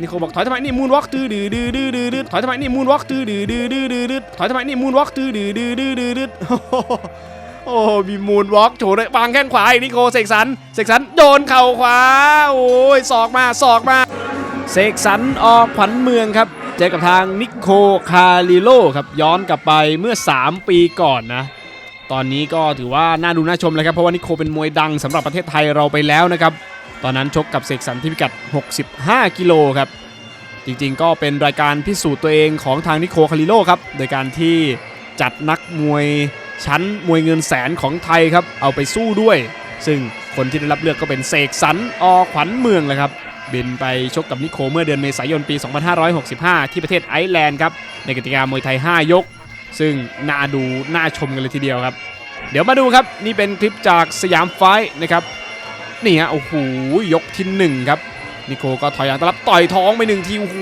นิโคบอกถอยทำไมนี่มูนวอล์กตือดื้อดื้อดื้อดื้อดื้อถอยทำไมนี่มูนวอล์กตือดื้อดื้อดื้อดื้อดื้อถอยทำไมนี่มูนวอล์กตือดื้อดื้อดื้อดื้อดื้อโอ้โหมีมูนวอล์กโฉว์เลยวางแข้งขวาอีกนิโคเสกสรรเสกสรรโดนเข่าขวาโอ้ยศอกมาศอกมาเสกสรรออกขวัญเมืองครับเจอกับทางนิโคคาริโลครับย้อนกลับไปเมื่อ 3 ปีก่อนนะตอนนี้ก็ถือว่าน่าดูน่าชมเลยครับเพราะว่านิโคเป็นมวยดังสำหรับประเทศไทยเราไปแล้วนะครับ ตอนนั้นชกกับเสกสรรที่พิกัด 65 กิโลครับ จริงๆก็เป็นรายการพิสูจน์ตัวเองของทางนิโคคาริโลครับ โดยการที่จัดนักมวยชั้นมวยเงินแสนของไทยครับ เอาไปสู้ด้วย ซึ่งคนที่ได้รับเลือกก็เป็นเสกสรรอขวัญเมืองเลยครับ บินไปชกกับนิโคเมื่อเดือนเมษายนปี 2565 ที่ประเทศไอร์แลนด์ครับ ในกติกามวยไทย 5 ยก ซึ่งน่าดูน่าชมกันเลยทีเดียวครับ เดี๋ยวมาดูครับนี่เป็นคลิปจากสยามไฟ์นะครับ นี่ฮะโอ้โหยกที่หนึ่งครับนิโคก็ถอยหลังต้อนรับต่อยท้องไปหนึ่งทีโอ้โห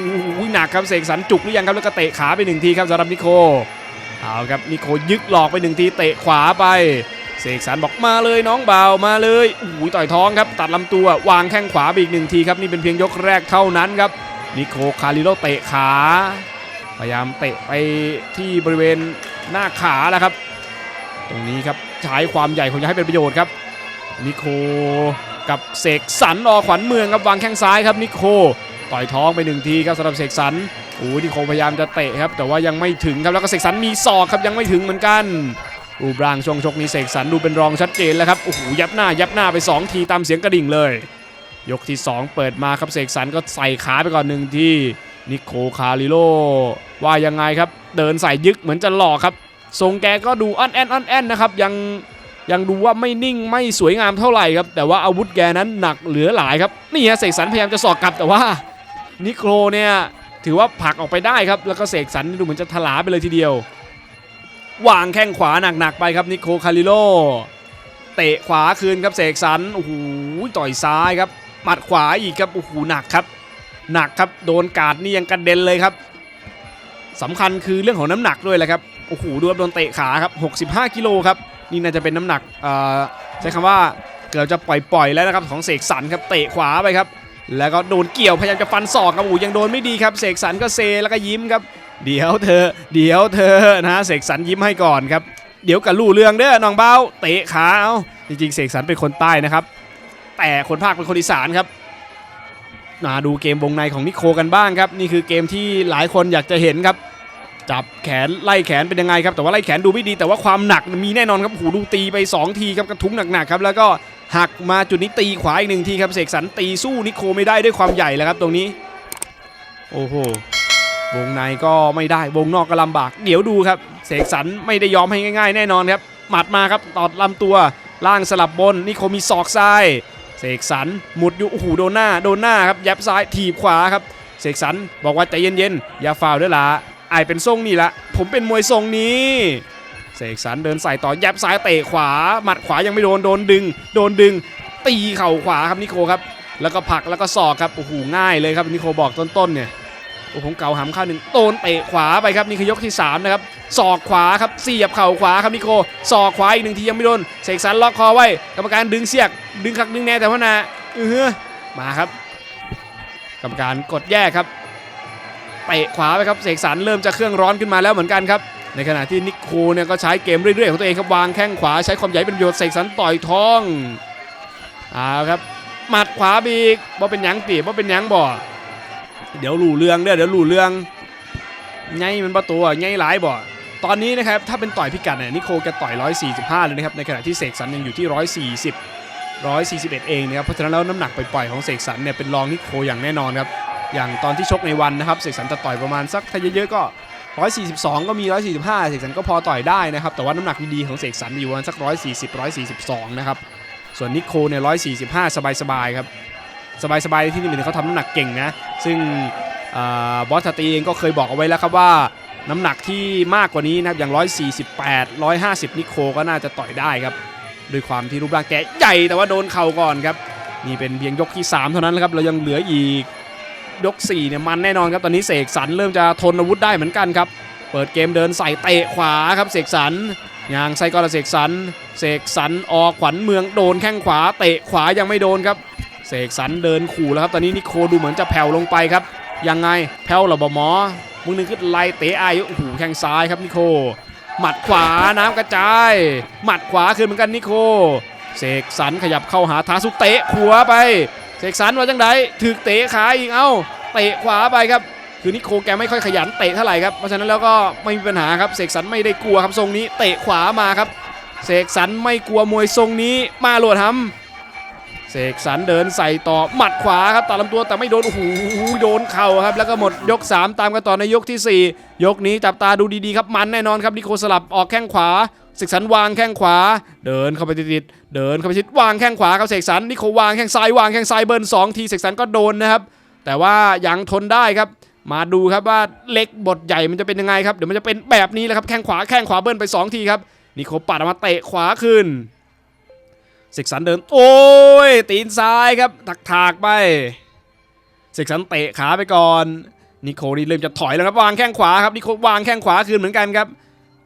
หนักครับเสกสรรจุกหรือยังครับแล้วก็เตะขาไปหนึ่งทีครับสำหรับนิโคเอาครับนิโคยึกหลอกไปหนึ่งทีเตะขวาไปเสกสรรบอกมาเลยน้องเบามาเลยโอ้โหต่อยท้องครับตัดลำตัววางแข้งขวาไปอีกหนึ่งทีครับนี่เป็นเพียงยกแรกเท่านั้นครับนิโคคาริโลเตะขาพยายามเตะไปที่บริเวณหน้าขาแล้วครับ ตรงนี้ครับใช้ความใหญ่ของจะให้เป็นประโยชน์ครับนิโค กับเสกสรรออขวัญเมืองครับวางแข้งซ้ายครับนิโคต่อยท้องไปหนึ่งทีครับสำหรับเสกสรรโอ้โหนิโคพยายามจะเตะครับแต่ว่ายังไม่ถึงครับแล้วก็เสกสรรมีศอกครับยังไม่ถึงเหมือนกันรูปร่างช่วงชกนี้เสกสรรดูเป็นรองชัดเจนแล้วครับโอ้โหยับหน้ายับหน้าไปสองทีตามเสียงกระดิ่งเลย ยกที่สองเปิดมาครับเสกสรรก็ใส่ขาไปก่อนหนึ่งทีนิโคคาริโลว่ายังไงครับ เดินใส่ยึกเหมือนจะหลอกครับทรงแกก็ดูอ่อนแอนอ่อนแอนนะครับยัง ยังดูว่าไม่นิ่งไม่สวยงามเท่าไหร่ครับ แต่ว่าอาวุธแกนั้นหนักเหลือหลายครับ นี่ฮะเสกสรรพยายามจะสอกกลับแต่ว่านิโครเนี่ยถือว่าผลักออกไปได้ครับ แล้วก็เสกสรรดูเหมือนจะถลาไปเลยทีเดียว วางแข้งขวาหนักๆไปครับนิโคคาริโลเตะขวาคืนครับเสกสรรโอ้โหต่อยซ้ายครับหมัดขวาอีกครับโอ้โหหนักครับ หนักครับโดนกาดนี่ยังกระเด็นเลยครับสำคัญคือเรื่องของน้ำหนักด้วยแหละครับโอ้โหดูครับโดนเตะขาครับ65กิโลครับ นี่น่าจะเป็นน้ำหนักเอ่อใช้คำว่าเกือบจะปล่อยๆแล้วนะครับของเสกสรรครับเตะขวาไปครับแล้วก็โดนเกี่ยวพยายามจะฟันศอกครับโอ้ยังโดนไม่ดีครับเสกสรรก็เซแล้วก็ยิ้มครับเดี๋ยวเธอ เดี๋ยวเธอนะเสกสรรยิ้มให้ก่อนครับเดี๋ยวกับลู่เรืองเด้อน้องเบ้าเตะขาเอาจริงๆเสกสรรเป็นคนใต้นะครับ แต่คนภาคเป็นคนอีสานครับมาดูเกมวงในของนิโคกันบ้างครับ นี่คือเกมที่หลายคนอยากจะเห็นครับ จับแขนไล่แขนเป็นยังไงครับแต่ว่าไล่แขนดูไม่ดี แต่ว่าความหนักมีแน่นอนครับหูดูตีไป 2 ทีครับกระทุ้งหนักๆครับแล้วก็หักมาจุดนี้ตีขวาอีกหนึ่งทีครับเสกสรรตีสู้นิโคไม่ได้ด้วยความใหญ่แล้วครับตรงนี้ โอ้โหวงในก็ไม่ได้วงนอกก็ลำบาก เดี๋ยวดูครับ เสกสรรไม่ได้ยอมให้ง่าย ๆ แน่นอนครับหมัดมาครับตอดลำตัวล่างสลับบนนิโคมีศอกซ้ายเสกสรรหมุดอยู่โอ้โหโดนหน้าโดนหน้าครับยับซ้ายถีบขวาครับเสกสรรบอกว่าใจเย็นๆอย่าฟาวด้วยล่ะ อายเป็นทรงนี่ละผมเป็นมวยทรงนี้เสกสรรเดินใส่ต่อยับซ้ายเตะขวาหมัดขวายังไม่โดนโดนดึง โดนดึง ตีเข่าขวาครับนิโคครับ แล้วก็ผลักแล้วก็ศอกครับโอ้โหง่ายเลยครับนิโคบอกต้นๆเนี่ยโอ้โหเก่าหำข้าวหนึ่งโดนเตะขวาไปครับนี่คือยกที่สามนะครับศอกขวาครับเสียบเข่าขวาครับนิโคศอกขวาอีกหนึ่งทียังไม่โดนเสกสรรล็อกคอไว้กรรมการดึงเสียกดึงคักดึงแน่แต่ว่านาเออมาครับ กรรมการกดแยกครับ เตะขวาไปครับเสกสรรเริ่มจะเครื่องร้อนขึ้นมาแล้วเหมือนกันครับในขณะที่นิโคเนี่ยก็ใช้เกมเรื่อยๆของตัวเองครับวางแข้งขวาใช้ความใหญ่เป็นประโยชน์เสกสรรต่อยท้องเอาครับหมัดขวาบีกว่เป็นยังตีว่เป็นยังบ่เดี๋ยวหลู่เรืองเด้อเดี๋ยวหลู่เรืองไงมันประตูไงหลายบ่ตอนนี้นะครับถ้าเป็นต่อยพิกัดเนี่ยนิโคแกต่อย 145 เลยนะครับในขณะที่เสกสรรยังอยู่ที่ 140 141 เองนะครับเพราะฉะนั้นแล้วน้ำหนักปล่อยๆของเสกสรรเนี่ยเป็นรองนิโคอย่างแน่นอนครับ อย่างตอนที่ชกในวันนะครับเสกสรรจะต่อยประมาณสักถ้าเยอะๆก็ 142 ก็มี 145 เสกสรรก็พอต่อยได้นะครับ แต่ว่าน้ำหนักดีๆของเสกสรรอยู่ประมาณสัก 140 142 นะครับ ส่วนนิโคเนี่ย 145 สบายๆครับ สบายๆที่นี่หมายถึงเขาทำน้ำหนักเก่งนะ ซึ่งอ่าบอสตาตีเองก็เคยบอกเอาไว้แล้วครับว่าน้ำหนักที่มากกว่านี้นะครับอย่าง 148 150 นิโคก็น่าจะต่อยได้ครับด้วยความที่รูปร่างแกใหญ่แต่ว่าโดนเข่าก่อนครับนี่เป็นเพียงยกที่ 3 เท่านั้นนะครับเรายังเหลืออีก ยก4เนี่ยมันแน่นอนครับตอนนี้เสกสรรเริ่มจะทนอาวุธได้เหมือนกันครับ เปิดเกมเดินใส่เตะขวาครับเสกสรรยางไซกอลเสกสรรเสกสรรออกขวัญเมืองโดนแข้งขวาเตะขวายังไม่โดนครับเสกสรรเดินขู่แล้วครับตอนนี้นิโคดูเหมือนจะแผ่วลงไปครับ ยังไงแพ้วเหรอบหมอมึงนึงขึ้นไล่เตะอายอยู่โอ้โหแข้งซ้ายครับนิโค หมัดขวาน้ำกระจาย หมัดขวาคืนเหมือนกันนิโคเสกสรรขยับเข้าหาทาสุเตะขวาไป เสกสรรว่าจังไดถึกเตะขาอีกเอ้าเตะขวาไปครับ คือนิโคแกไม่ค่อยขยันเตะเท่าไหร่ครับเพราะฉะนั้นแล้วก็ไม่มีปัญหาครับเสกสรรไม่ได้กลัวครับทรงนี้เตะขวามาครับเสกสรรไม่กลัวมวยทรงนี้มาโหลดทำเสกสรรเดินใส่ต่อหมัดขวาครับตัดลำตัวแต่ไม่โดนโอ้โหโดนเข่าครับ แล้วก็หมดยก 3 ตามกันต่อในยกทีสี่4 ยกนี้จับตาดูดีๆครับมันแน่นอนครับนิโคสลับออกแข้งขวา เสกสรรวางแข้งขวา เดินเข้าไปติดเดินเข้าไปชิดวางแข้งขวาครับเสกสรรนิโควางแข้งซ้ายวางแข้งซ้ายเบิร์นสองทีเสกสรรก็โดนนะครับ แต่ว่ายังทนได้ครับ มาดูครับว่าเล็กบทใหญ่มันจะเป็นยังไงครับเดี๋ยวมันจะเป็นแบบนี้แหละครับแข้งขวาแข้งขวาเบิร์นไป 2 ทีครับนิโคปัดออกมาเตะขวาขึ้นเสกสรรเดินโอ้ยตีนซ้ายครับถักถากไปเสกสรรเตะขาไปก่อนนิโคนี่เริ่มจะถอยแล้วครับวางแข้งขวาครับนิโควางแข้งขวาคืนเหมือนกันครับ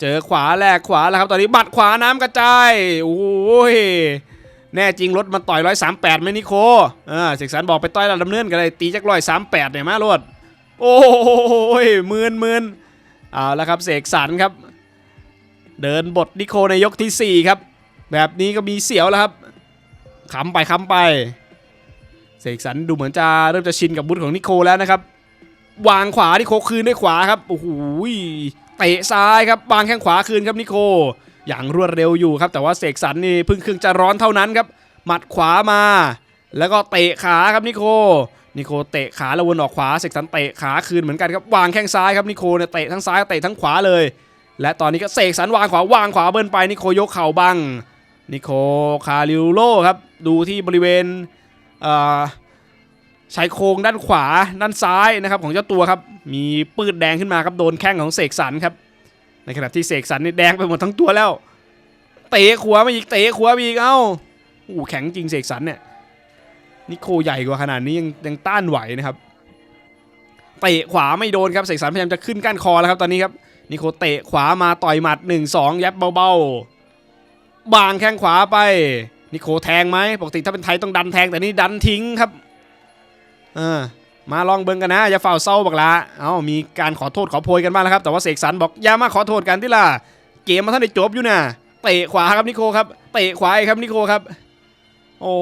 เจอขวาแลกขวาแล้วครับตอนนี้บัดขวาน้ำกระจายโอ้ยแน่จริงรถมันต่อยร้อยสามแปดไหมนิโคอ่าเสกสรรบอกไปต่อยระดับเนินกันเลยตีจักร้อยสามแปดเนี่ยมารถโอ้ยหมื่นหมื่นเอาแล้วครับเสกสรรครับ เดินบทนิโคในยกทีสี่4ครับ แบบนี้ก็มีเสียวแล้วครับขำไปขำไปเสกสรรดูเหมือนจะเริ่มจะชินกับบุญของนิโคแล้วนะครับ วางขวานิโคคืนด้วยขวาครับโอ้โห เตะซ้ายครับวางแข้งขวาคืนครับนิโค อย่างรวดเร็วอยู่ครับแต่ว่าเสกสรรนี่เพิ่งครึ่งจะร้อนเท่านั้นครับหมัดขวามา แล้วก็เตะขาครับนิโคนิโคเตะขาแล้ววนออกขวาเสกสรรเตะขาคืนเหมือนกันครับวางแข้งซ้ายครับนิโคเนี่ยเตะทั้งซ้ายเตะทั้งขวาเลย และตอนนี้ก็เสกสรรวางขวาวางขวาเบิ้ลไปนิโคยกเข่าบังนิโคคาริโลครับดูที่บริเวณเอ่อชายโครงด้านขวาด้านซ้ายนะครับของเจ้าตัวครับ มีปืดแดงขึ้นมาครับโดนแข้งของเสกสรรครับ ในขณะที่เสกสรรนี่แดงไปหมดทั้งตัวแล้ว เตะขวามาอีกเตะขวามาอีกเอ้าโอ้แข็งจริงเสกสรรเนี่ยนิโคใหญ่กว่าขนาดนี้ยังยังต้านไหวนะครับเตะขวาไม่โดนครับเสกสรรพยายามจะขึ้นก้านคอแล้วครับตอนนี้ครับนิโคเตะขวามาต่อยหมัด 1 2 ยับเบาๆ บางแข้งขวาไป นิโคแทงไหมปกติถ้าเป็นไทยต้องดันแทงแต่นี่ดันทิ้งครับเออ มาลองเบิ่งกันนะอย่าเฝ่าเศร้าบักละเอามีการขอโทษขอโพยกันบ้างแล้วครับแต่ว่าเสกสรรบอกอย่ามาขอโทษกันที่ล่ะเกมมาท่านได้จบอยู่นะเตะขวาครับนิโคครับเตะขวาอีกครับนิโคครับ โอ้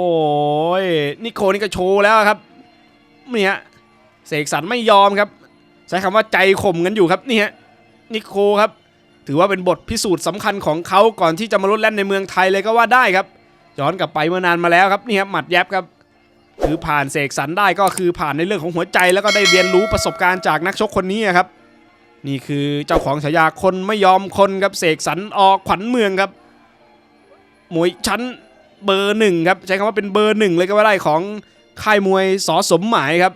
ยนิโคนี่ก็โชว์แล้วครับเนี่ยเสกสรรไม่ยอมครับ ใช้คำว่าใจข่มกันอยู่ครับนี่ยนิโคครับ ถือว่าเป็นบทพิสูจน์สำคัญของเขาก่อนที่จะมาลดแล่นในเมืองไทยเลยก็ว่าได้ครับย้อนกลับไปเมื่อนานมาแล้วครับนี่ครับหมัดแยบครับ คือผ่านเสกสรรได้ก็คือผ่านในเรื่องของหัวใจแล้วก็ได้เรียนรู้ประสบการณ์จากนักชกคนนี้ครับ นี่คือเจ้าของฉายาคนไม่ยอมคนครับเสกสรรออกขวัญเมืองครับมวยชั้นเบอร์หนึ่งครับใช้คำว่าเป็นเบอร์หนึ่งเลยก็ว่าได้ของค่ายมวยสอสมหมายครับ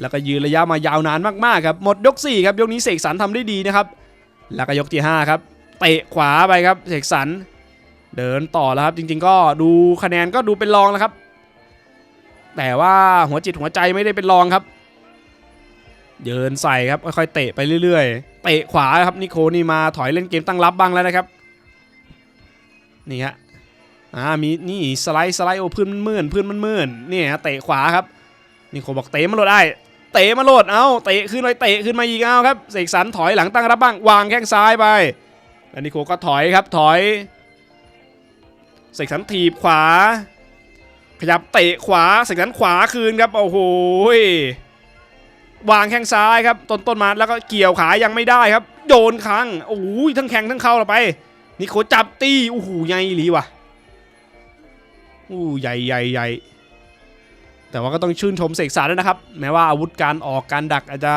แล้วก็ยืนระยะมายาวนานมากๆครับหมดยก4ครับยกนี้เสกสรรทำได้ดีนะครับ แล้วก็ยกที่5ครับเตะขวาไปครับเสกสรรเดินต่อแล้วครับจริง ๆ ก็ดูคะแนนก็ดูเป็นรองแล้วครับ แต่ว่าหัวจิตหัวใจไม่ได้เป็นรองครับเดินใส่ครับค่อยๆเตะไปเรื่อยๆ เตะขวาครับนิโคนี่มาถอยเล่นเกมตั้งรับบ้างแล้วนะครับ นี่ฮะอ่ามีนี่สไลด์สไลด์โอ้พื้นมันมื่นพื้นมันมื่นนี่ฮะเตะขวาครับนี่โคบอกเตะมาโหลดได้ เตะมาโหลดเอ้าเตะขึ้นไปเตะขึ้นมาอีกเอาครับเสกสรรถอยหลังตั้งรับบ้างวางแข้งซ้ายไปแล้วนิโคก็ถอยครับถอยเสกสรรถีบขวา ขยับเตะขวาเสกสรรขวาคืนครับโอ้โหวางแข้งซ้ายครับต้นต้นมาแล้วก็เกี่ยวขายังไม่ได้ครับ โดนค้างโอ้ยทั้งแข้งทั้งเข่าเราไปนิโคจับตีโอ้โหใหญ่หลีว่ะอู้ใหญ่ใหญ่ใหญ่แต่ว่าก็ต้องชื่นชมเสกสรรด้วยนะครับ แม้ว่าอาวุธการออกการดักอาจจะ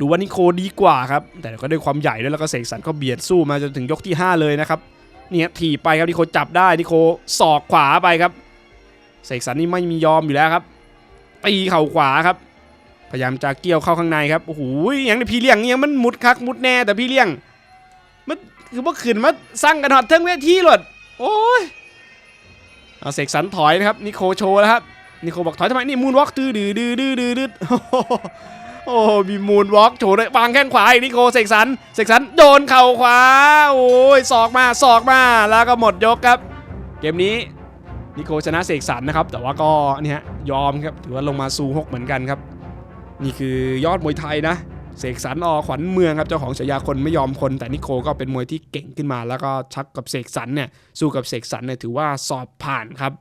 ดูว่านิโคดีกว่าครับ แต่ก็ด้วยความใหญ่ด้วยแล้วก็เสกสรรก็เบียดสู้มาจนถึงยกที่ 5 เลยนะครับ เนี่ยถีบไปครับนิโคจับได้นิโคศอกขวาไปครับ เสกสรรนี่ไม่มียอมอยู่แล้วครับตีเข่าขวาครับ พยายามจะเกี่ยวเข้าข้างในครับโอ้โหยังในพี่เลี้ยงยังมันมุดคักมุดแน่แต่พี่เลี้ยงมันคือว่าขืนมาสร้างกันหอดเทิงเวทีหลดโอ้ยเอาเสกสรรถอยนะครับนิโคโชแล้วครับนิโคบอกถอยทำไมนี่มูนวอล์กตื้อดื้อดื้อดื้อดื้อดื้อโอ้โหมีมูนวอล์กโชว์เลยวางแข้งขวาอีกนิโคเสกสรรเสกสรรโดนเข่าขวาโอ้ยศอกมาศอกมาแล้วก็หมดยกครับ เกมนี้ นิโคชนะเสกสรรนะครับ แต่ว่าก็เนี่ยยอมครับถือว่าลงมาซูฮกเหมือนกันครับ นี่คือยอดมวยไทยนะเสกสรรอขวัญเมืองครับเจ้าของฉายาคนไม่ยอมคน แต่นิโคก็เป็นมวยที่เก่งขึ้นมา แล้วก็ชักกับเสกสรรเนี่ยสู้กับเสกสรรเนี่ยถือว่าสอบผ่านครับ